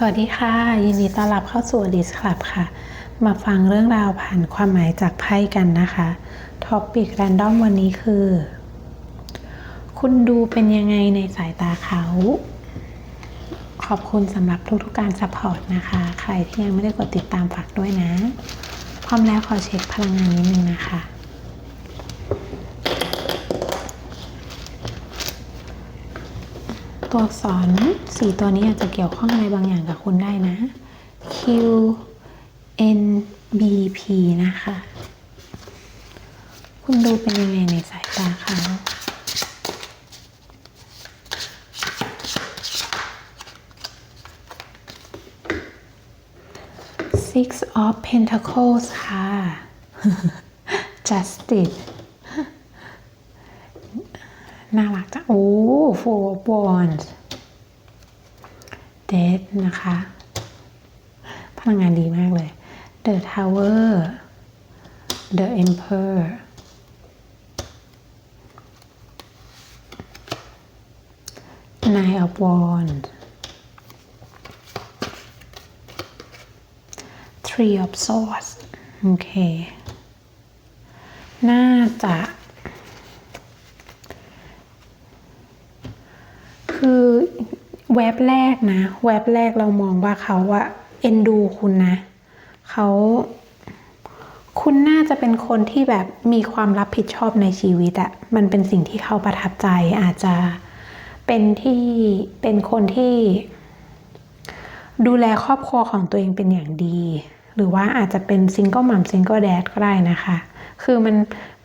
สวัสดีค่ะ ยินดีต้อนรับเข้าสู่ดิสคลับค่ะ มาฟังเรื่องราวผ่านความหมายจากไพ่กันนะคะท็อปปิกแรนดอมวันนี้คือ คุณดูเป็นยังไงในสายตาเขา ขอบคุณสำหรับทุกๆการซัพพอร์ตนะคะ ใครที่ยังไม่ได้กดติดตามฝากด้วยนะ พร้อมแล้วขอเช็คพลังงานนิดนึงนะคะ ตัวอักษรสี่ตัวนี้อาจจะเกี่ยวข้องอะไรบางอย่างกับคุณได้นะ Q N B P นะคะ คุณดูเป็นยังไงในสายตาเขา Six of Pentacles ค่ะ Justice น่ารักจังโอ้ Four bonds Death นะคะ พลังงานดีมากเลย The Tower The Emperor Nine of Wands Three of Swords โอเค น่าจะ คือ แวบแรกนะ แวบแรกเรามองว่าเขาอะเอ็นดูคุณนะ เขาคุณน่าจะเป็นคนที่แบบมีความรับผิดชอบในชีวิตอะมันเป็นสิ่งที่เขาประทับใจอาจจะเป็นที่เป็นคนที่ ดูแลครอบครัวของตัวเองเป็นอย่างดี หรือว่าอาจจะเป็นซิงเกิลมัมซิงเกิลแดดก็ได้นะคะ คือมัน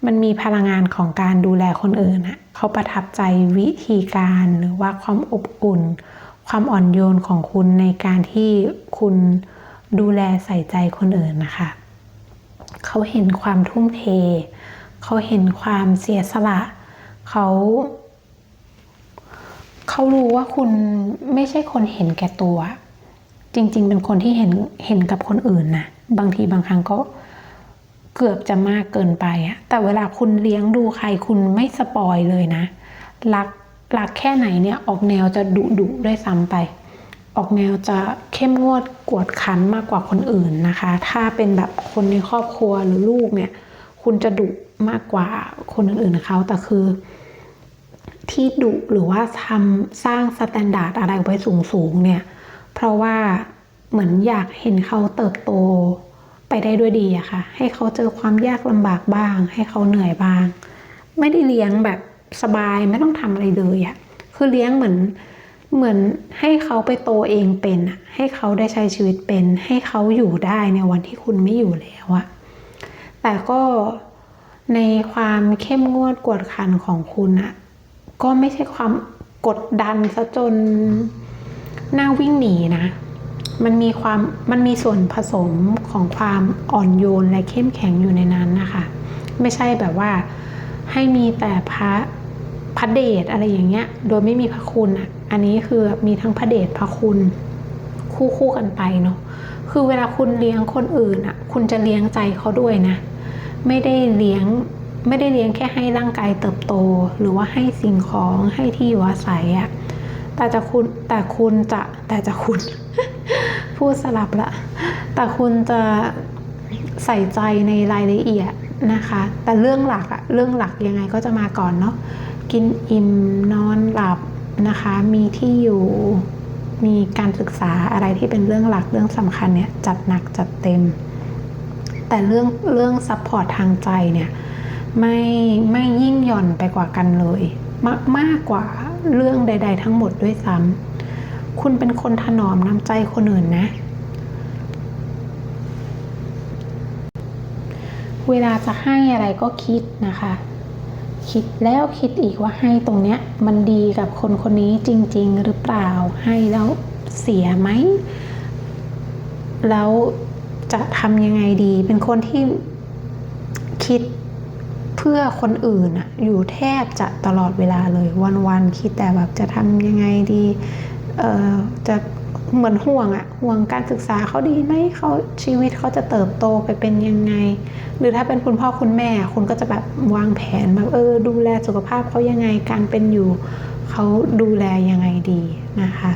มันมีพลังงานของการดูแลคนอื่นอะเขาประทับใจวิธีการหรือว่าความอบอุ่น ความอ่อนโยนของคุณในการที่คุณดูแลใส่ใจคนอื่นนะคะ เขาเห็นความทุ่มเท เขาเห็นความเสียสละ เขา เขารู้ว่าคุณไม่ใช่คนเห็นแก่ตัว จริง ๆ เป็นคนที่เห็นเห็นกับคนอื่นนะบางทีบางครั้งก็เกือบจะมากเกินไปอะแต่เวลาคุณเลี้ยงดูใครคุณไม่สปอยเลยนะ รัก รักแค่ไหนเนี่ยออกแนวจะดุดุด้วยซ้ำไป ออกแนวจะเข้มงวดกวดขันมากกว่าคนอื่นนะคะ ถ้าเป็นแบบคนในครอบครัวหรือลูกเนี่ย คุณจะดุมากกว่าคนอื่นๆเขาแต่คือ ที่ดุหรือว่าทำสร้างสแตนดาร์ดอะไรไว้สูงๆเนี่ย เพราะว่าเหมือนอยากเห็นเขาเติบโตไปได้ด้วยดีอะค่ะ ให้เขาเจอความยากลำบากบ้าง ให้เขาเหนื่อยบ้าง ไม่ได้เลี้ยงแบบ สบายไม่ต้องทำอะไรเลยอะคือเลี้ยงเหมือนเหมือนให้เขาไปโตเองเป็นอะให้เขาได้ใช้ชีวิตเป็น ให้เขาอยู่ได้ในวันที่คุณไม่อยู่แล้วอะแต่ก็ในความเข้มงวดกวดขันของคุณอะก็ไม่ใช่ความกดดันซะจนหน้าวิ่งหนีนะ มันมีความมันมีส่วนผสมของความอ่อนโยนและเข้มแข็งอยู่ในนั้นนะคะ ไม่ใช่แบบว่าให้มีแต่พระ พระเดชอะไรอย่างเงี้ย โดยไม่มีพระคุณอะ อันนี้คือมีทั้งพระเดชพระคุณคู่คู่กันไปเนาะ คือเวลาคุณเลี้ยงคนอื่นอะ คุณจะเลี้ยงใจเขาด้วยนะ ไม่ได้เลี้ยงไม่ได้เลี้ยงแค่ให้ร่างกายเติบโต หรือว่าให้สิ่งของให้ที่อยู่อาศัยอะ แต่จะคุณแต่คุณจะแต่จะคุณ พูดสลับละ แต่คุณจะใส่ใจในรายละเอียดนะคะ แต่เรื่องหลักอะเรื่องหลักยังไงก็จะมาก่อนเนาะ กินอิ่มนอนหลับนะคะ มีที่อยู่มีการศึกษาอะไรที่เป็นเรื่องหลักเรื่องสำคัญเนี่ยจัดหนักจัดเต็ม แต่เรื่องเรื่องซัพพอร์ตทางใจเนี่ยไม่ไม่ยิ่งหย่อนไปกว่ากันเลยมากมากกว่าเรื่องใด ๆ ทั้งหมดด้วยซ้ำคุณเป็นคนถนอมน้ำใจคนอื่นนะ เวลาจะให้อะไรก็คิดนะคะ คิดแล้วคิดอีกว่าให้ตรงเนี้ยมันดีกับคนคนนี้จริง ๆ หรือเปล่าให้แล้วเสียไหมแล้วจะทำยังไงดี เป็นคนที่คิดเพื่อคนอื่นอะอยู่แทบจะตลอดเวลาเลยวันๆคิดแต่แบบจะทำยังไงดี เออจะ เหมือนห่วงอะห่วงการศึกษาเขาดีไหมเขาชีวิตเขาจะเติบโตไปเป็นยังไง หรือถ้าเป็นคุณพ่อคุณแม่ คุณก็จะแบบวางแผนแบบเออ ดูแลสุขภาพเขายังไงการเป็นอยู่เขาดูแลยังไงดีนะคะ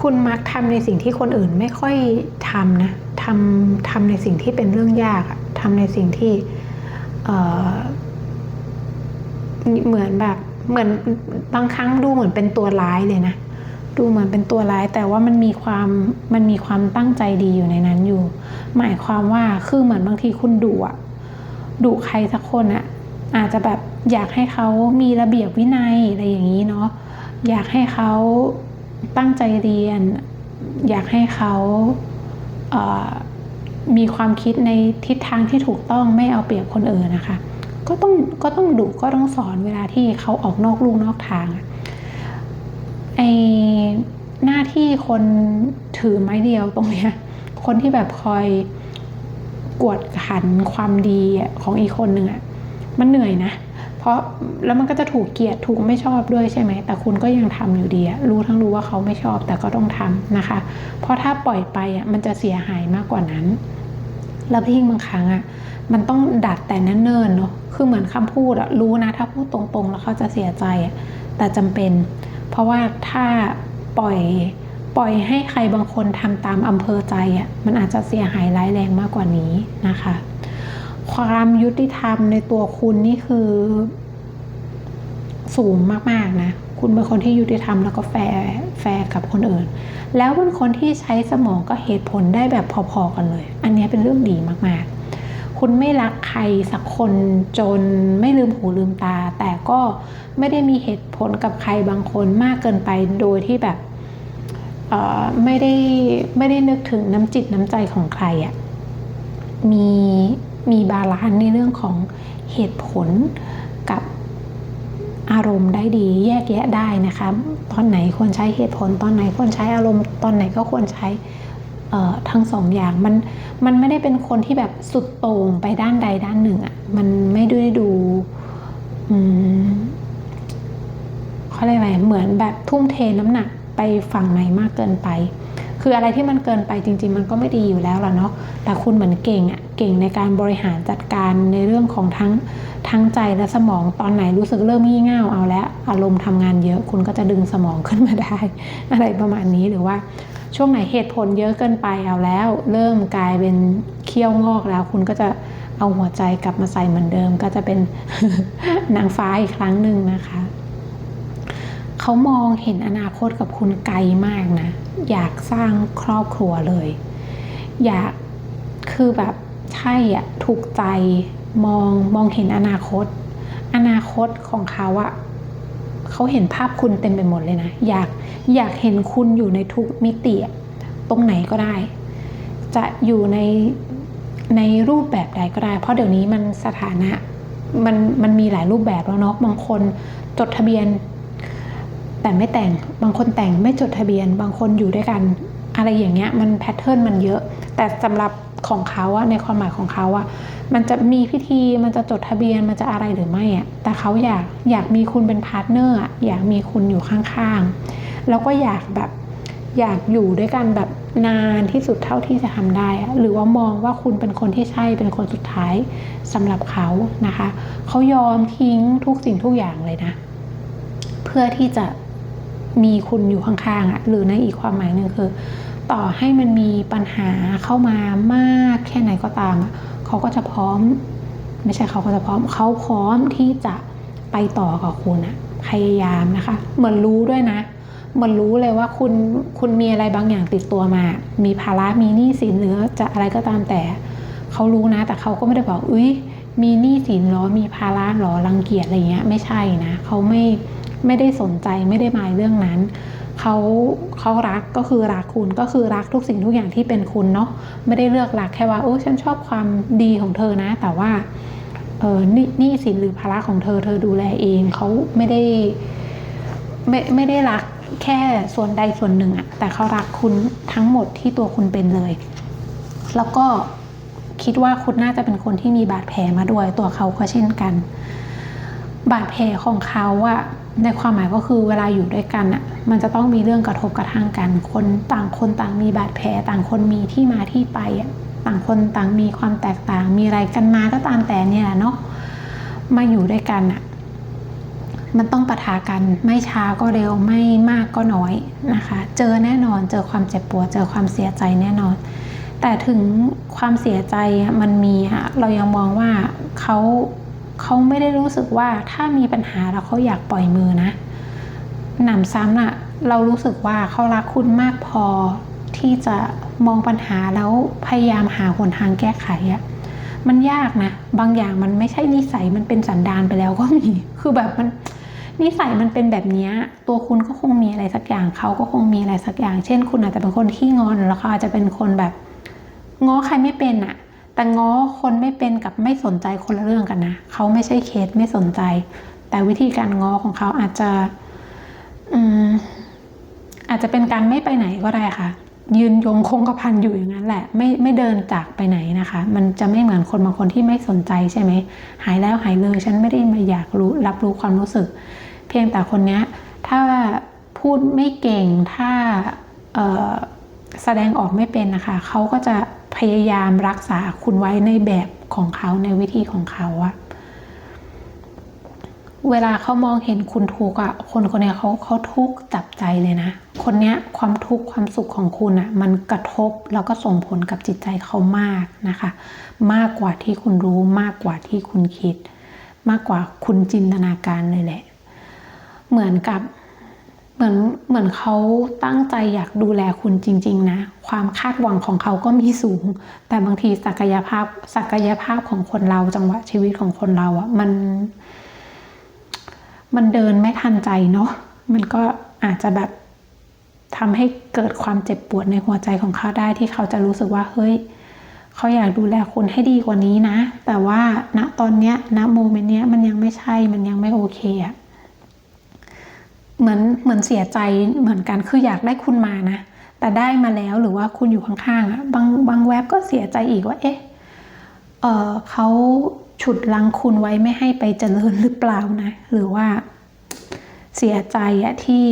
คุณมักทำในสิ่งที่คนอื่นไม่ค่อยทำนะทำทำในสิ่งที่เป็นเรื่องยากอะทำในสิ่งที่เเหมือนแบบ เหมือนบางครั้งดูเหมือนเป็นตัวร้ายเลยนะ ดูเหมือนเป็นตัวร้ายแต่ว่ามันมีความมันมีความตั้งใจดีอยู่ในนั้นอยู่ หมายความว่าคือเหมือนบางทีคุณดุอะดุใครสักคนอะอาจจะแบบอยากให้เขามีระเบียบวินัยอะไรอย่างนี้เนาะอยากให้เขาตั้งใจเรียน อยากให้เขาเอ่อมีความคิดในทิศทางที่ถูกต้องไม่เอาเปรียบคนอื่นนะคะ ก็ต้องก็ต้องดุก็ต้องสอนเวลาที่เขาออกนอกลู่นอกทางไอหน้าที่คนถือไม้เดียวตรงเนี้ยคนที่แบบคอยกวดขันความดีของอีกคนหนึ่งอะมันเหนื่อยนะ เพราะแล้วมันก็จะถูกเกลียดถูกไม่ชอบด้วยใช่ไหม แต่คุณก็ยังทำอยู่ดีรู้ทั้งรู้ว่าเขาไม่ชอบแต่ก็ต้องทำนะคะ เพราะถ้าปล่อยไปอะมันจะเสียหายมากกว่านั้น แล้วยิ่งบางครั้งอะ มันต้องดัดแต่เนิ่นๆเนาะคือเหมือนคำพูดอะรู้นะ ถ้าพูดตรงๆ แล้วเขาจะเสียใจอะแต่จำเป็น เพราะว่าถ้าปล่อยปล่อยให้ใครบางคนทำตามอำเภอใจอะมันอาจจะเสียหายร้ายแรงมากกว่านี้นะคะ ความยุติธรรมในตัวคุณนี่คือ สูงมากๆนะคุณเป็นคนที่ยุติธรรมแล้วก็แฟร์แฟร์กับคนอื่น แล้วเป็นคนที่ใช้สมองกับเหตุผลได้แบบพอๆกันเลย อันนี้เป็นเรื่องดีมากๆ คุณไม่รักใครสักคนจนไม่ลืมหูลืมตา แต่ก็ไม่ได้มีเหตุผลกับใครบางคนมากเกินไปโดยที่แบบไม่ได้ไม่ได้นึกถึงน้ำจิตน้ำใจของใครอะ่ะมีมีบาลานซ์ในเรื่องของเหตุผลกับอารมณ์ได้ดีแยกแยะได้นะคะ ตอนไหนควรใช้เหตุผล ตอนไหนควรใช้อารมณ์ ตอนไหนก็ควรใช้ ทั้งสองอย่างมันมันไม่ได้เป็นคนที่แบบสุดโต่งไปด้านใดด้านหนึ่งอะ่ะมันไม่ได้ดูอืมเขาเรียกอะไรเหมือนแบบทุ่มเทน้ำหนักไปฝั่งไหนมากเกินไป คืออะไรที่มันเกินไปจริง ๆ มันก็ไม่ดีอยู่แล้วล่ะเนาะแต่คุณเหมือนเก่งอะเก่งในการบริหารจัดการในเรื่องของทั้งทั้งใจและสมองตอนไหนรู้สึกเริ่มงี่เง่าเอาแล้วอารมณ์ทำงานเยอะ คุณก็จะดึงสมองขึ้นมาได้ อะไรประมาณนี้หรือว่า ช่วงไหนเหตุผลเยอะเกินไปเอาแล้ว เริ่มกลายเป็นเขี้ยวงอกแล้ว คุณก็จะเอาหัวใจกลับมาใส่เหมือนเดิม ก็จะเป็นนางฟ้าอีกครั้งหนึ่งนะคะเขามองเห็นอนาคตกับคุณไกลมากนะ อยากสร้างครอบครัวเลย อยากคือแบบใช่อะถูกใจมองมองเห็นอนาคต อนาคตของเขาอะ เขาเห็นภาพคุณเต็มไปหมดเลยนะ อยากอยากเห็นคุณอยู่ในทุกมิติตรงไหนก็ได้ จะอยู่ในในรูปแบบใดก็ได้ เพราะเดี๋ยวนี้มันสถานะมันมันมีหลายรูปแบบแล้วเนาะบางคนจดทะเบียน แต่ไม่แต่งบางคนแต่งไม่จดทะเบียน บางคนอยู่ด้วยกัน อะไรอย่างเงี้ยมันแพทเทิร์นมันเยอะ แต่สำหรับของเขาอะในความหมายของเขาอะ มันจะมีพิธีมันจะจดทะเบียนมันจะอะไรหรือไม่อะแต่เขาอยากอยากมีคุณเป็นพาร์ทเนอร์อยากมีคุณอยู่ข้างๆ แล้วก็อยากแบบอยากอยู่ด้วยกันแบบนานที่สุดเท่าที่จะทำได้ หรือว่ามองว่าคุณเป็นคนที่ใช่เป็นคนสุดท้ายสำหรับเขานะคะเขายอมทิ้งทุกสิ่งทุกอย่างเลยนะ เพื่อที่จะมีคุณอยู่ข้างๆอะหรือในอีกความหมายหนึ่งคือ ต่อให้มันมีปัญหาเข้ามามากแค่ไหนก็ตามอะ เขาก็จะพร้อม ไม่ใช่เขาก็จะพร้อม เขาพร้อมที่จะไปต่อกับคุณอะพยายามนะคะ เหมือนรู้ด้วยนะเหมือนรู้เลยว่าคุณคุณมีอะไรบางอย่างติดตัวมา มีภาระมีหนี้สินหรือจะอะไรก็ตามแต่เขารู้นะ แต่เขาก็ไม่ได้บอกอุ้ยมีหนี้สินหรอมีภาระหรอรังเกียจอะไรเงี้ยไม่ใช่นะเขาไม่ไม่ได้สนใจไม่ได้หมายเรื่องนั้น เขาเขารักก็คือรักคุณก็คือรักทุกสิ่งทุกอย่างที่เป็นคุณเนาะไม่ได้เลือกรักแค่ว่าโอ้ฉันชอบความดีของเธอนะ แต่ว่าเออนี่นี้สินหรือภาระของเธอเธอดูแลเองเขาไม่ได้ไม่ไม่ได้รักแค่ส่วนใดส่วนหนึ่งอะแต่เขารักคุณทั้งหมดที่ตัวคุณเป็นเลย แล้วก็คิดว่าคุณน่าจะเป็นคนที่มีบาดแผลมาด้วยตัวเขาก็เช่นกัน บาดแผลของเขาอะ ในความหมายก็คือเวลาอยู่ด้วยกันอะมันจะต้องมีเรื่องกระทบกระทั่งกันคนต่างคนต่างมีบาดแผลต่างคนมีที่มาที่ไปอะต่างคนต่างมีความแตกต่าง มีอะไรกันมาก็ตามแต่เนี่ยเนาะมาอยู่ด้วยกันอะมันต้องปะทะกันไม่ช้าก็เร็วไม่มากก็น้อยนะคะ เจอแน่นอนเจอความเจ็บปวด เจอความเสียใจแน่นอน แต่ถึงความเสียใจมันมีอะเรายังมองว่าเขา เขาไม่ได้รู้สึกว่าถ้ามีปัญหาแล้วเขาอยากปล่อยมือนะหนำซ้ำน่ะเรารู้สึกว่าเขารักคุณมากพอที่จะมองปัญหาแล้วพยายามหาหนทางแก้ไขอะมันยากนะ บางอย่างมันไม่ใช่นิสัยมันเป็นสันดานไปแล้วก็มี คือแบบมันนิสัยมันเป็นแบบนี้ ตัวคุณก็คงมีอะไรสักอย่างเขาก็คงมีอะไรสักอย่าง เช่น คุณอาจจะเป็นคนขี้งอนแล้วเขาอาจจะเป็นคนแบบง้อใครไม่เป็นอะ แต่ง้อคนไม่เป็นกับไม่สนใจคนละเรื่องกันนะเขาไม่ใช่เคสไม่สนใจ แต่วิธีการง้อของเขาอาจจะอืมอาจจะเป็นการไม่ไปไหนก็ได้ค่ะ ยืนยงคงกระพันอยู่อย่างนั้นแหละ ไม่ไม่เดินจากไปไหนนะคะ มันจะไม่เหมือนคนบางคนที่ไม่สนใจใช่ไหมหายแล้วหายเลยฉันไม่ได้มาอยากรู้รับรู้ความรู้สึก เพียงแต่คนนี้ถ้าพูดไม่เก่งถ้าแสดงออกไม่เป็นนะคะ เขาก็จะ พยายามรักษาคุณไว้ในแบบของเขาในวิธีของเขาอะเวลาเขามองเห็นคุณทุกข์อะคนคนนี้เขาเขาทุกข์จับใจเลยนะ คนเนี้ยความทุกข์ความสุขของคุณอะมันกระทบแล้วก็ส่งผลกับจิตใจเขามากนะคะ มากกว่าที่คุณรู้มากกว่าที่คุณคิด มากกว่าคุณจินตนาการเลยแหละ เหมือนกับ เหมือนเหมือนเขาตั้งใจอยากดูแลคุณจริง ๆ นะ ความคาดหวังของเขาก็มีสูง แต่บางทีศักยภาพศักยภาพของคนเราจังหวะชีวิตของคนเราอะมัน มันเดินไม่ทันใจเนาะมันก็อาจจะแบบทำให้เกิดความเจ็บปวดในหัวใจของเขาได้ที่เขาจะรู้สึกว่าเฮ้ยเขาอยากดูแลคุณให้ดีกว่านี้นะ แต่ว่าณตอนเนี้ยณโมเมนต์เนี้ยมันยังไม่ใช่มันยังไม่โอเคอะ เหมือนเหมือนเสียใจเหมือนกันคืออยากได้คุณมานะ แต่ได้มาแล้วหรือว่าคุณอยู่ข้างๆอะบางบางแวบก็เสียใจอีกว่าเอ๊ะเออเขาฉุดลังคุณไว้ไม่ให้ไปเจริญหรือเปล่านะ หรือว่าเสียใจอะที่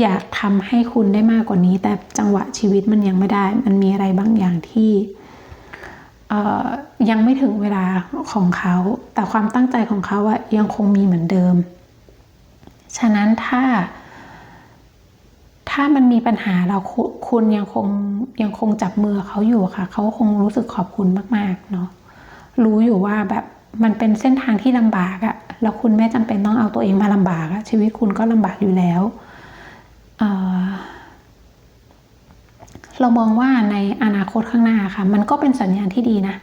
อยากทำให้คุณได้มากกว่านี้ แต่จังหวะชีวิตมันยังไม่ได้ มันมีอะไรบางอย่างที่เออยังไม่ถึงเวลาของเขา แต่ความตั้งใจของเขาอะยังคงมีเหมือนเดิม ฉะนั้นถ้า ถ้ามันมีปัญหาเราคุคุณยังคงยังคงจับมือเขาอยู่ค่ะ เขาคงรู้สึกขอบคุณมากๆเนาะรู้อยู่ว่าแบบมันเป็นเส้นทางที่ลำบากอะแล้วคุณไม่จำเป็นต้องเอาตัวเองมาลำบากอะชีวิตคุณก็ลำบากอยู่แล้วเเรามองว่าในอนาคตข้างหน้าค่ะ มันก็เป็นสัญญาณที่ดีนะ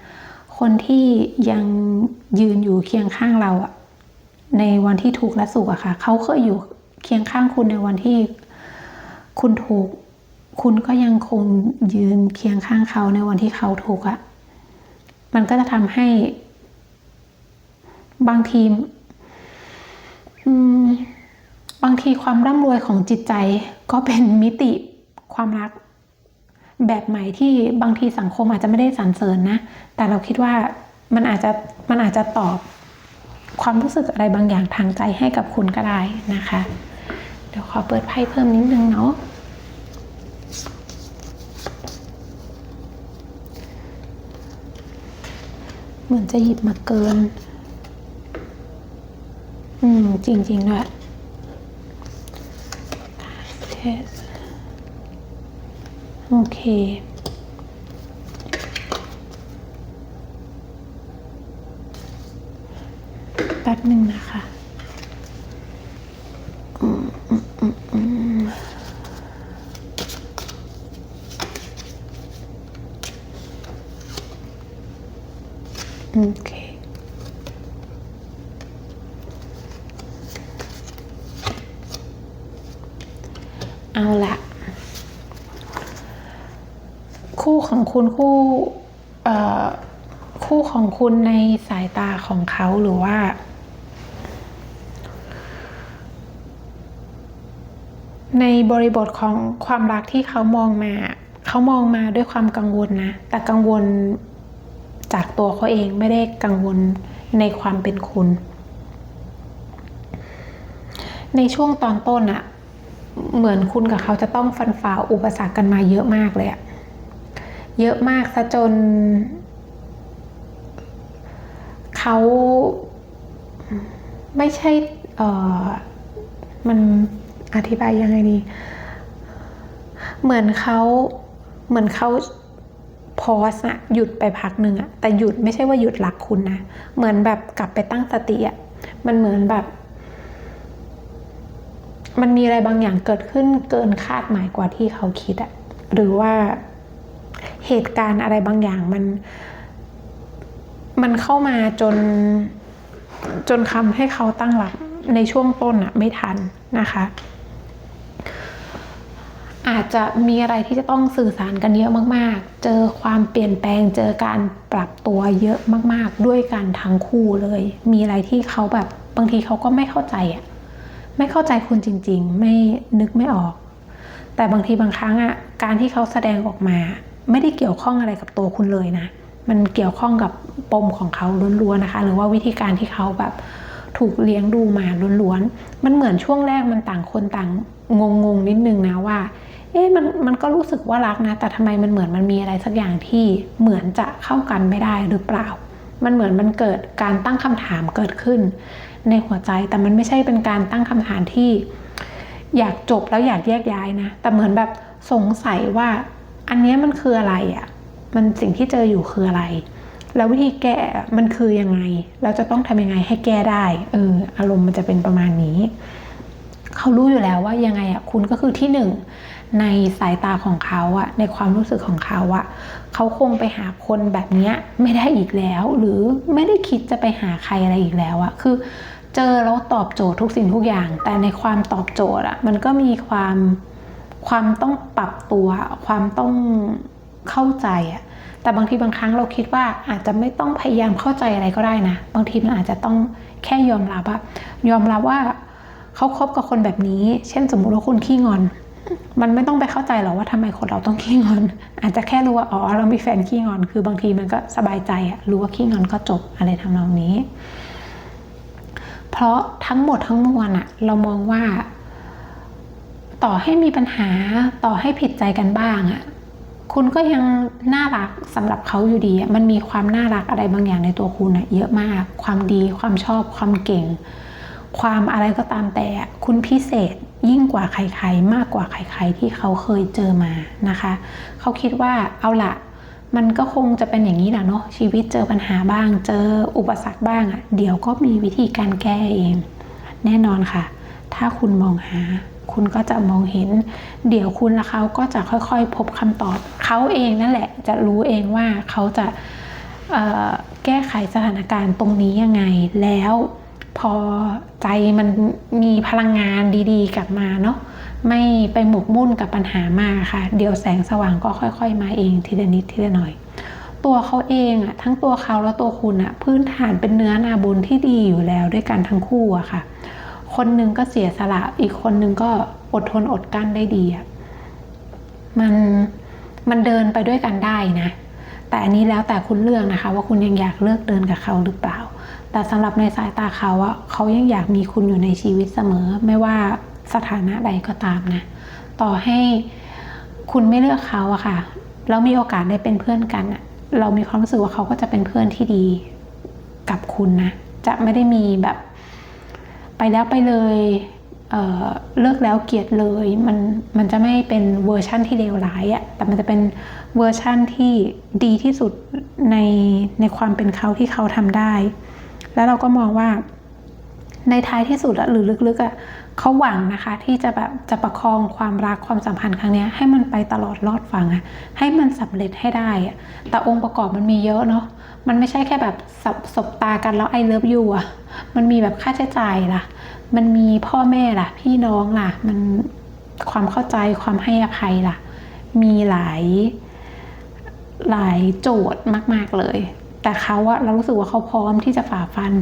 คนที่ยังยืนอยู่เคียงข้างเราอะ ในวันที่ทุกข์และสุขอะค่ะเขาเคยอยู่เคียงข้างคุณในวันที่คุณทุกข์คุณก็ยังคงยืนเคียงข้างเขาในวันที่เขาทุกข์อะมันก็จะทำให้ บางทีมบางทีความร่ำรวยของจิตใจก็เป็นมิติความรักแบบใหม่ที่บางทีสังคมอาจจะไม่ได้สรรเสริญนะ แต่เราคิดว่ามันอาจจะมันอาจจะตอบ ความรู้สึกอะไรบางอย่างทางใจให้กับคุณก็ได้นะคะ เดี๋ยวขอเปิดไพ่เพิ่มนิดนึงเนาะเหมือนจะหยิบมาเกิน อืม จริง ๆ ด้วยโอเค แป๊บหนึ่งนะคะอืมอืมอืมอืมโอเคเอาละคู่ของคุณคู่คู่ของคุณในสายตาของเขาหรือว่า ในบริบทของความรักที่เขามองมา เขามองมาด้วยความกังวลนะ แต่กังวลจากตัวเขาเองไม่ได้กังวลในความเป็นคุณ ในช่วงตอนต้นอะเหมือนคุณกับเขาจะต้องฟันฝ่าอุปสรรคกันมาเยอะมากเลยอะเยอะมากซะจน เขาไม่ใช่ เออมัน อธิบายยังไงดี เหมือนเขาเหมือนเขาพอสอะหยุดไปพักหนึ่งอะแต่หยุดไม่ใช่ว่าหยุดรักคุณนะ เหมือนแบบกลับไปตั้งสติอะมันเหมือนแบบ มันมีอะไรบางอย่างเกิดขึ้นเกินคาดหมายกว่าที่เขาคิดอะหรือว่าเหตุการณ์อะไรบางอย่างมันมันเข้ามาจนจนคำให้เขาตั้งหลักในช่วงต้นอะไม่ทันนะคะ อาจจะมีอะไรที่จะต้องสื่อสารกันเยอะมาก ๆ เจอความเปลี่ยนแปลง เจอการปรับตัวเยอะมาก ๆ ด้วยกันทั้งคู่เลย มีอะไรที่เขาแบบบางทีเขาก็ไม่เข้าใจอะไม่เข้าใจคุณจริง ๆ ไม่นึกไม่ออก แต่บางทีบางครั้งอะการที่เขาแสดงออกมา ไม่ได้เกี่ยวข้องอะไรกับตัวคุณเลยนะ มันเกี่ยวข้องกับปมของเขาล้วนๆนะคะ หรือว่าวิธีการที่เขาแบบถูกเลี้ยงดูมาล้วนๆ มันเหมือนช่วงแรกมันต่างคนต่างงงๆนิดนึงนะว่า เอ๊ะมันมันก็รู้สึกว่ารักนะ แต่ทำไมมันเหมือนมันมีอะไรสักอย่างที่เหมือนจะเข้ากันไม่ได้หรือเปล่า มันเหมือนมันเกิดการตั้งคำถามเกิดขึ้น ในหัวใจแต่มันไม่ใช่เป็นการตั้งคำถามที่ อยากจบแล้วอยากแยกย้ายนะ แต่เหมือนแบบสงสัยว่า อันนี้มันคืออะไรอะ่ะ มันสิ่งที่เจออยู่คืออะไร แล้ววิธีแก้มันคือยังไง เราจะต้องทำยังไงให้แก้ได้ เออ อารมณ์มันจะเป็นประมาณนี้ เขารู้อยู่แล้วว่ายังไงอะ่ะ คุณก็คือที่หนึ่ง ในสายตาของเขาอะในความรู้สึกของเขาอะเขาคงไปหาคนแบบเนี้ยไม่ได้อีกแล้ว หรือไม่ได้คิดจะไปหาใครอะไรอีกแล้วอะคือเจอแล้วตอบโจทย์ทุกสิ่งทุกอย่าง แต่ในความตอบโจทย์อะมันก็มีความความต้องปรับตัว ความต้องเข้าใจอะแต่บางทีบางครั้งเราคิดว่าอาจจะไม่ต้องพยายามเข้าใจอะไรก็ได้นะ บางทีมันอาจจะต้องแค่ยอมรับอะยอมรับว่าเขาคบกับคนแบบนี้ เช่นสมมุติว่าคุณขี้งอน มันไม่ต้องไปเข้าใจหรอกว่าทำไมคนเราต้องขี้งอน อาจจะแค่รู้ว่าอ๋อเรามีแฟนขี้งอน คือบางทีมันก็สบายใจอะรู้ว่าขี้งอนก็จบอะไรทำนองนี้ เพราะทั้งหมดทั้งมวลอะเรามองว่า ต่อให้มีปัญหาต่อให้ผิดใจกันบ้างอะคุณก็ยังน่ารักสำหรับเขาอยู่ดีอะมันมีความน่ารักอะไรบางอย่างในตัวคุณอะเยอะมาก ความดีความชอบความเก่ง ความอะไรก็ตามแต่คุณพิเศษยิ่งกว่าใครๆ มากกว่าใครๆ ที่เขาเคยเจอมานะคะ เขาคิดว่าเอาละมันก็คงจะเป็นอย่างนี้แหละเนาะชีวิตเจอปัญหาบ้าง เจออุปสรรคบ้างอะ่ะเดี๋ยวก็มีวิธีการแก้เอง แน่นอนค่ะ ถ้าคุณมองหา คุณก็จะมองเห็น เดี๋ยวคุณและเขาก็จะค่อยๆ พบคำตอบเขาเองนั่นแหละ จะรู้เองว่าเขาจะแก้ไขสถานการณ์ตรงนี้ยังไงแล้ว พอใจมันมีพลังงานดีๆ กลับมาเนาะไม่ไปหมกมุ่นกับปัญหามากค่ะ เดี๋ยวแสงสว่างก็ค่อย ๆ มาเองทีละนิดทีละหน่อย ตัวเขาเองอะทั้งตัวเขาและตัวคุณอะพื้นฐานเป็นเนื้อนาบุญที่ดีอยู่แล้วด้วยกันทั้งคู่อะค่ะ คนหนึ่งก็เสียสละอีกคนหนึ่งก็อดทนอดกั้นได้ดีอะมันมันเดินไปด้วยกันได้นะ แต่อันนี้แล้วแต่คุณเลือกนะคะ ว่าคุณยังอยากเลือกเดินกับเขาหรือเปล่า แต่สำหรับในสายตาเขาอะเขายังอยากมีคุณอยู่ในชีวิตเสมอ ไม่ว่าสถานะใดก็ตามนะ ต่อให้คุณไม่เลือกเขาอะค่ะ แล้วมีโอกาสได้เป็นเพื่อนกันอะเรามีความรู้สึกว่าเขาก็จะเป็นเพื่อนที่ดีกับคุณนะ จะไม่ได้มีแบบ ไปแล้วไปเลยเเลิกแล้วเกลียดเลย มันมันจะไม่เป็นเวอร์ชั่นที่เลวร้ายอะแต่มันจะเป็นเวอร์ชั่นที่ดีที่สุดในในความเป็นเขาที่เขาทำได้ แล้วเราก็มองว่าในท้ายที่สุดหรือลึกๆอะเขาหวังนะคะ ที่จะแบบจะประคองความรักความสัมพันธ์ครั้งนี้ให้มันไปตลอดรอดฟังอะให้มันสำเร็จให้ได้อะแต่องค์ประกอบมันมีเยอะเนาะมันไม่ใช่แค่แบบสบสบตากันแล้วไอเลิฟยูอะมันมีแบบค่าใช้จ่ายล่ะ มันมีพ่อแม่ล่ะ พี่น้องล่ะ มันความเข้าใจความให้อภัยล่ะ มีหลายหลายโจทย์มาก ๆเลย แต่เขาอะเรารู้สึกว่าเขาพร้อมที่จะฝ่าฟัน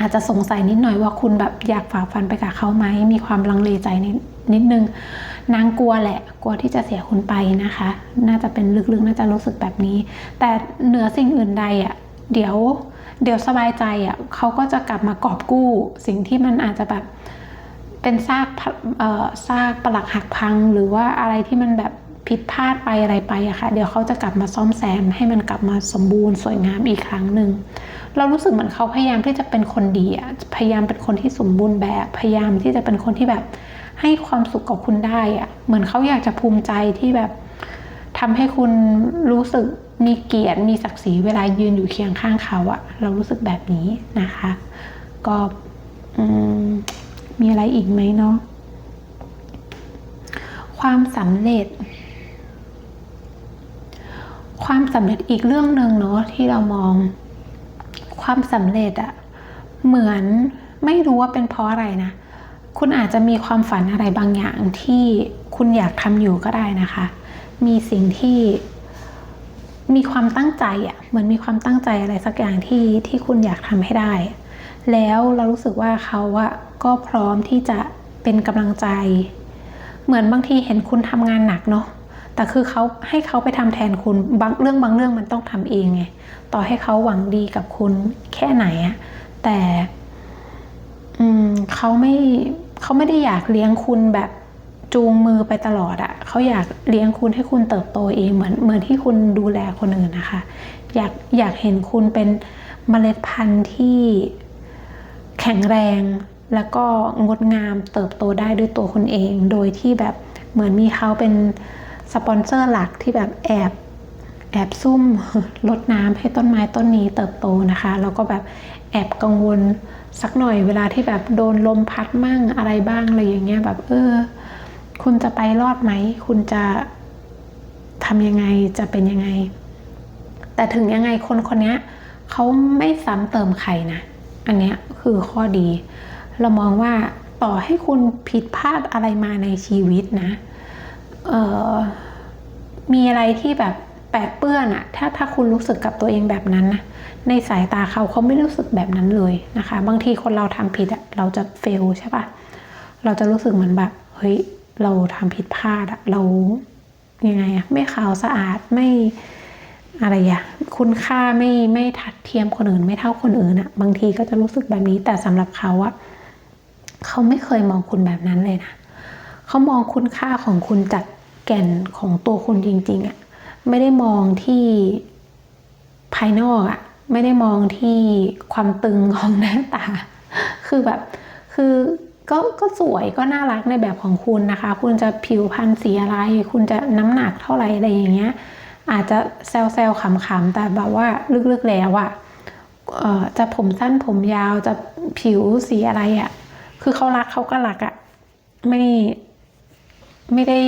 อาจจะสงสัยนิดหน่อยว่าคุณแบบอยากฝ่าฟันไปกับเขาไหมมีความลังเลใจนิดนิดนึงนางกลัวแหละ กลัวที่จะเสียคุณไปนะคะ น่าจะเป็นลึกๆ น่าจะรู้สึกแบบนี้ แต่เหนือสิ่งอื่นใดอะเดี๋ยวเดี๋ยวสบายใจอะเขาก็จะกลับมากอบกู้ สิ่งที่มันอาจจะแบบเป็นซากเอ่อซากปลักหักพังหรือว่าอะไรที่มันแบบ ผิดพลาดไปอะไรไปอะค่ะ เดี๋ยวเขาจะกลับมาซ่อมแซม ให้มันกลับมาสมบูรณ์สวยงามอีกครั้งหนึ่ง เรารู้สึกเหมือนเขาพยายามที่จะเป็นคนดีอะพยายามเป็นคนที่สมบูรณ์แบบ พยายามที่จะเป็นคนที่แบบให้ความสุขกับคุณได้อะเหมือนเขาอยากจะภูมิใจที่แบบทำให้คุณรู้สึกมีเกียรติมีศักดิ์ศรีเวลายืนอยู่เคียงข้างเขาอะเรารู้สึกแบบนี้นะคะ ก็มีอะไรอีกไหมเนาะความสำเร็จ ความสำเร็จอีกเรื่องหนึ่งเนาะที่เรามอง ความสำเร็จอะเหมือนไม่รู้ว่าเป็นเพราะอะไรนะ คุณอาจจะมีความฝันอะไรบางอย่างที่คุณอยากทำอยู่ก็ได้นะคะ มีสิ่งที่มีความตั้งใจอะเหมือนมีความตั้งใจอะไรสักอย่างที่ที่คุณอยากทำให้ได้ แล้วเรารู้สึกว่าเขาอะก็พร้อมที่จะเป็นกำลังใจ เหมือนบางทีเห็นคุณทำงานหนักเนาะ แต่คือเขาให้เขาไปทำแทนคุณบางเรื่องบางเรื่องมันต้องทำเองไงต่อให้เขาหวังดีกับคุณแค่ไหนอะแต่อืมเขาไม่เขาไม่ได้อยากเลี้ยงคุณแบบจูงมือไปตลอดอะเขาอยากเลี้ยงคุณให้คุณเติบโตเองเหมือนเหมือนที่คุณดูแลคนอื่นนะคะ อยากอยากเห็นคุณเป็นเมล็ดพันธุ์ที่แข็งแรงแล้วก็งดงามเติบโตได้ด้วยตัวคุณเอง โดยที่แบบเหมือนมีเขาเป็น สปอนเซอร์หลักที่แบบแอบแอบซุ่มลดน้ำให้ต้นไม้ต้นนี้เติบโตนะคะ แล้วก็แบบแอบกังวลสักหน่อยเวลาที่แบบโดนลมพัดมั่งอะไรบ้างอะไรอย่างเงี้ยแบบเออ คุณจะไปรอดไหม คุณจะทำยังไงจะเป็นยังไง แต่ถึงยังไงคนคนนี้เขาไม่ซ้ำเติมใครนะ อันเนี้ยคือข้อดี เรามองว่าต่อให้คุณผิดพลาดอะไรมาในชีวิตนะ มีอะไรที่แบบแปดเปื้อนอะถ้าถ้าคุณรู้สึกกับตัวเองแบบนั้นนะในสายตาเขาเขาไม่รู้สึกแบบนั้นเลยนะคะ บางทีคนเราทำผิดอะเราจะเฟลใช่ปะเราจะรู้สึกเหมือนแบบเฮ้ยเราทำผิดพลาดอะเรายังไงอะไม่ขาวสะอาดไม่อะไรอะคุณค่าไม่ไม่ทัดเทียมคนอื่น ไม่เท่าคนอื่นอะบางทีก็จะรู้สึกแบบนี้แต่สำหรับเขาอะเขาไม่เคยมองคุณแบบนั้นเลยนะเขามองคุณค่าของคุณจาก แก่นของตัวคุณจริงๆอะไม่ได้มองที่ภายนอกอะไม่ได้มองที่ความตึงของหน้าตา คือแบบคือก็ก็สวยก็น่ารักในแบบของคุณนะคะ คุณจะผิวพรรณสีอะไร คุณจะน้ำหนักเท่าไหร่อะไรอย่างเงี้ย อาจจะแซวแซวขำๆแต่แบบว่าลึกๆแล้วอะเอ่อจะผมสั้นผมยาวจะผิวสีอะไรอะคือเขารักเขาก็รักอะไม่ไม่ได้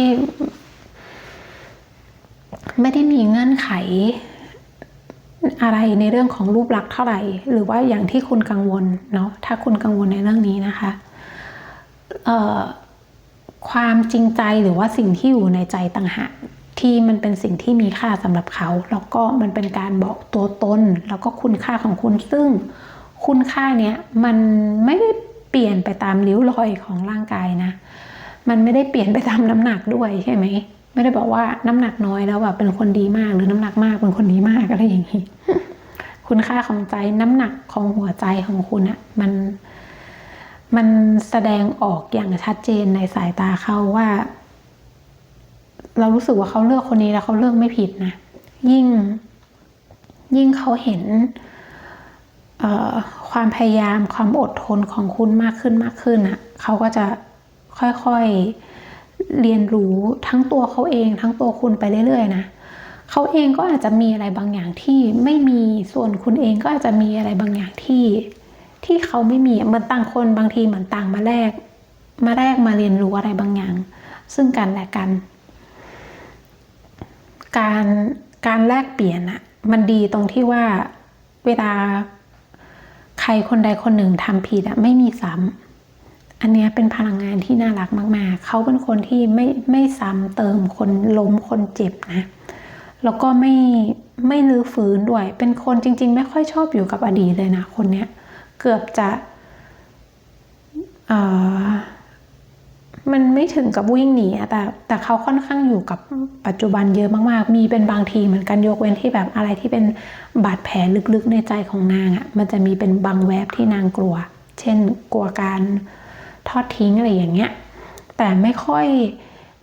ไม่ได้มีเงื่อนไขอะไรในเรื่องของรูปลักษณ์เท่าไหร่ หรือว่าอย่างที่คุณกังวลเนาะถ้าคุณกังวลในเรื่องนี้นะคะความจริงใจหรือว่าสิ่งที่อยู่ในใจต่างหากที่มันเป็นสิ่งที่มีค่าสำหรับเขา แล้วก็มันเป็นการบอกตัวตน แล้วก็คุณค่าของคุณซึ่งคุณค่าเนี้ยมันไม่ได้เปลี่ยนไปตามริ้วรอยของร่างกายนะ มันไม่ได้เปลี่ยนไปตามน้ำหนักด้วยใช่ไหม ไม่ได้บอกว่าน้ำหนักน้อยแล้วแบบเป็นคนดีมากหรือน้ำหนักมากเป็นคนดีมากอะไรอย่างนี้คุณค่าของใจน้ำหนักของหัวใจของคุณอะมันมันแสดงออกอย่างชัดเจนในสายตาเขาว่า เรารู้สึกว่าเขาเลือกคนนี้แล้วเขาเลือกไม่ผิดนะยิ่ง ยิ่งเขาเห็นความพยายามความอดทนของคุณมากขึ้นมากขึ้นอะเขาก็จะค่อยๆ เรียนรู้ทั้งตัวเขาเอง ทั้งตัวคุณไปเรื่อยๆนะเขาเองก็อาจจะมีอะไรบางอย่างที่ไม่มีส่วนคุณเองก็อาจจะมีอะไรบางอย่างที่ ที่เขาไม่มีเหมือนต่างคนบางทีเหมือนต่างมาแลกมาแลกมาเรียนรู้อะไรบางอย่าง ซึ่งกันและกัน การการแลกเปลี่ยนอะมันดีตรงที่ว่าเวลาใครคนใดคนหนึ่งทำผิดอะไม่มีซ้ำ อันนี้เป็นพลังงานที่น่ารักมาก ๆ เขาเป็นคนที่ไม่ไม่ซ้ำเติมคนล้มคนเจ็บนะ แล้วก็ไม่ไม่ลื้อฟื้นด้วย เป็นคนจริง ๆ ไม่ค่อยชอบอยู่กับอดีตเลยนะ คนเนี้ยเกือบจะมันไม่ถึงกับวิ่งหนีแต่แต่เขาค่อนข้างอยู่กับปัจจุบันเยอะมากๆ มีเป็นบางทีเหมือนกันยกเว้นที่แบบอะไรที่เป็นบาดแผลลึกๆในใจของนางอะ่ะ มันจะมีเป็นบางแวบที่นางกลัว เช่นกลัวการ ทอดทิ้งอะไรอย่างเงี้ย แต่ไม่ค่อย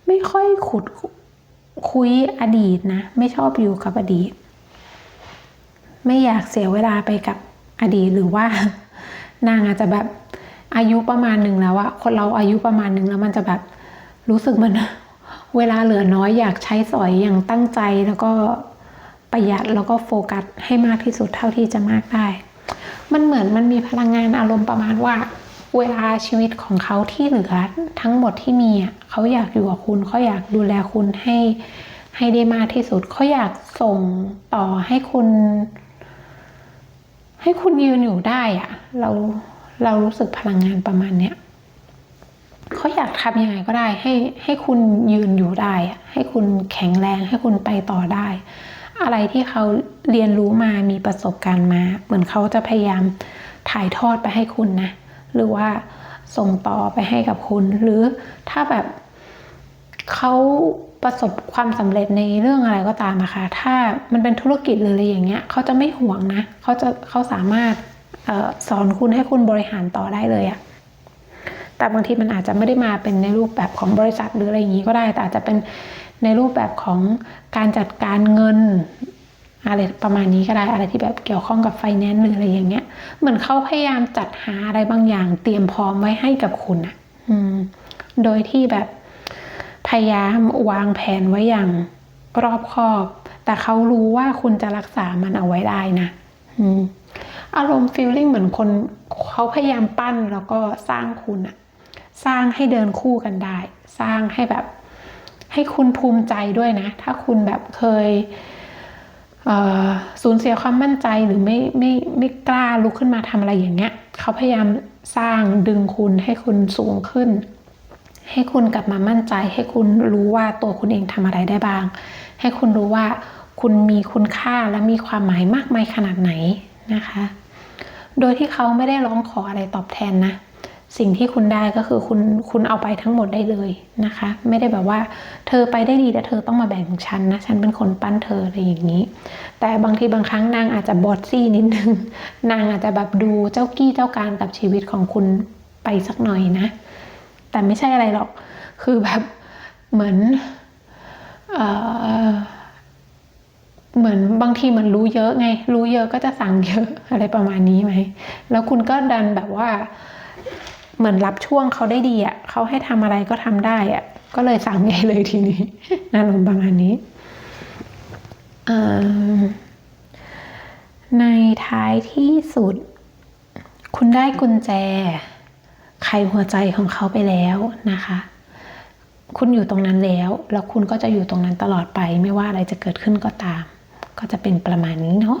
ไม่ค่อยขุดคุยอดีตนะ ไม่ชอบอยู่กับอดีต ไม่อยากเสียเวลาไปกับอดีตหรือว่า นางอาจจะแบบอายุประมาณหนึ่งแล้วอะคนเราอายุประมาณหนึ่งแล้วมันจะแบบรู้สึกมันเวลาเหลือน้อยอยากใช้สอยอย่างตั้งใจแล้วก็ประหยัดแล้วก็โฟกัสให้มากที่สุดเท่าที่จะมากได้ มันเหมือนมันมีพลังงานอารมณ์ประมาณว่า เวลาชีวิตของเขาที่เหลือทั้งหมดที่มีเขาอยากอยู่กับคุณเขาอยากดูแลคุณให้ให้ได้มากที่สุดเขาอยากส่งต่อให้คุณ ให้คุณยืนอยู่ได้อะเราเรารู้สึกพลังงานประมาณเนี้ยเขาอยากทำยังไงก็ได้ ให้ให้คุณยืนอยู่ได้อะให้คุณแข็งแรง ให้คุณไปต่อได้ อะไรที่เขาเรียนรู้มามีประสบการณ์มา เหมือนเขาจะพยายามถ่ายทอดไปให้คุณนะ หรือว่าส่งต่อไปให้กับคุณ หรือถ้าแบบเขาประสบความสำเร็จในเรื่องอะไรก็ตามนะคะ ถ้ามันเป็นธุรกิจหรืออะไรอย่างเงี้ยเขาจะไม่ห่วงนะเขาจะเขาสามารถออสอนคุณให้คุณบริหารต่อได้เลยอะแต่บางทีมันอาจจะไม่ได้มาเป็นในรูปแบบของบริษัทหรืออะไรอย่างงี้ก็ได้ แต่อาจจะเป็นในรูปแบบของการจัดการเงิน อะไรประมาณนี้ก็ได้อะไรที่แบบเกี่ยวข้องกับไฟแนนซ์หรืออะไรอย่างเงี้ย เหมือนเขาพยายามจัดหาอะไรบางอย่างเตรียมพร้อมไว้ให้กับคุณอะอืม โดยที่แบบพยายามวางแผนไว้อย่างรอบคอบ แต่เขารู้ว่าคุณจะรักษามันเอาไว้ได้นะอืมอารมณ์ฟีลลิ่งเหมือนคนเขาพยายามปั้นแล้วก็สร้างคุณอะสร้างให้เดินคู่กันได้ สร้างให้แบบ ให้คุณภูมิใจด้วยนะ ถ้าคุณแบบเคย สูญเสียความมั่นใจหรือไม่ไม่ไม่กล้าลุกขึ้นมาทำอะไรอย่างเงี้ยเขาพยายามสร้างดึงคุณให้คุณสูงขึ้น ให้คุณกลับมามั่นใจ ให้คุณรู้ว่าตัวคุณเองทำอะไรได้บ้าง ให้คุณรู้ว่าคุณมีคุณค่าและมีความหมายมากมายขนาดไหนนะคะ โดยที่เขาไม่ได้ร้องขออะไรตอบแทนนะ สิ่งที่คุณได้ก็คือคุณคุณเอาไปทั้งหมดได้เลยนะคะ ไม่ได้แบบว่า เธอไปได้ดีแต่เธอต้องมาแบ่งฉันนะฉันเป็นคนปั้นเธออะไรอย่างนี้ แต่บางทีบางครั้งนางอาจจะบอดซี่นิดนึงนางอาจจะแบบดูเจ้ากี้เจ้าการกับชีวิตของคุณไปสักหน่อยนะ แต่ไม่ใช่อะไรหรอก คือแบบเหมือนเออเหมือนบางทีมันรู้เยอะไง รู้เยอะก็จะสั่งเยอะอะไรประมาณนี้ไหมแล้วคุณก็ดันแบบว่า เหมือนรับช่วงเขาได้ดีอะเขาให้ทำอะไรก็ทำได้อะก็เลยสั่งใหญ่เลยทีนี้อารมณ์ประมาณนี้ในท้ายที่สุด คุณได้กุญแจ ไขหัวใจของเขาไปแล้วนะคะ คุณอยู่ตรงนั้นแล้ว แล้วคุณก็จะอยู่ตรงนั้นตลอดไป ไม่ว่าอะไรจะเกิดขึ้นก็ตาม ก็จะเป็นประมาณนี้เนาะ